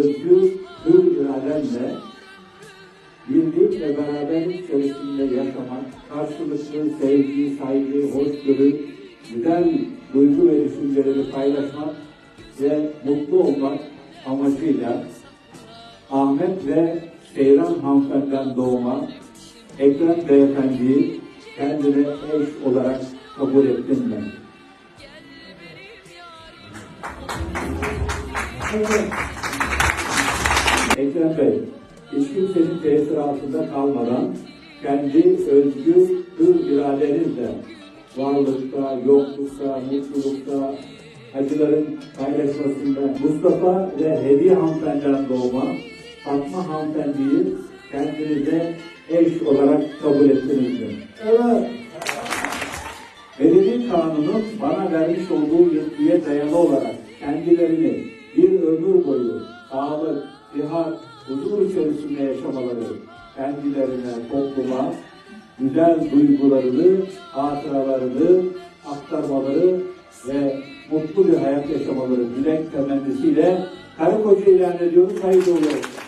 özgür, hür iradenle birlik ve beraberlik içerisinde yaşamak, karşılıklı sevgi, saygı, hoşgörü, güzel duygu ve düşünceleri paylaşmak ve mutlu olmak amacıyla Ahmet ve Seyran hanımefendiden doğma Ekrem Beyefendi'yi kendine eş olarak kabul ettim ben. Ekrem Bey, hiç kimsenin tesiri altında kalmadan kendi özgür, hür iradenizle varlıkta, yoklukta, mutlulukta, acıların paylaşmasında Mustafa ve Hediye hanımefendiden doğma Fatma hanımefendiyi kendinize eş olarak kabul ettiniz mi? Evet. Medeni kanunun bana vermiş olduğu yetkiye dayalı olarak kendilerini bir ömür boyu cihat, huzur içerisinde yaşamaları, kendilerine, topluma güzel duygularını, hatıralarını aktarmaları ve mutlu bir hayat yaşamaları dilek temennisiyle karı koca ilan ediyoruz. Hayırlı olsun.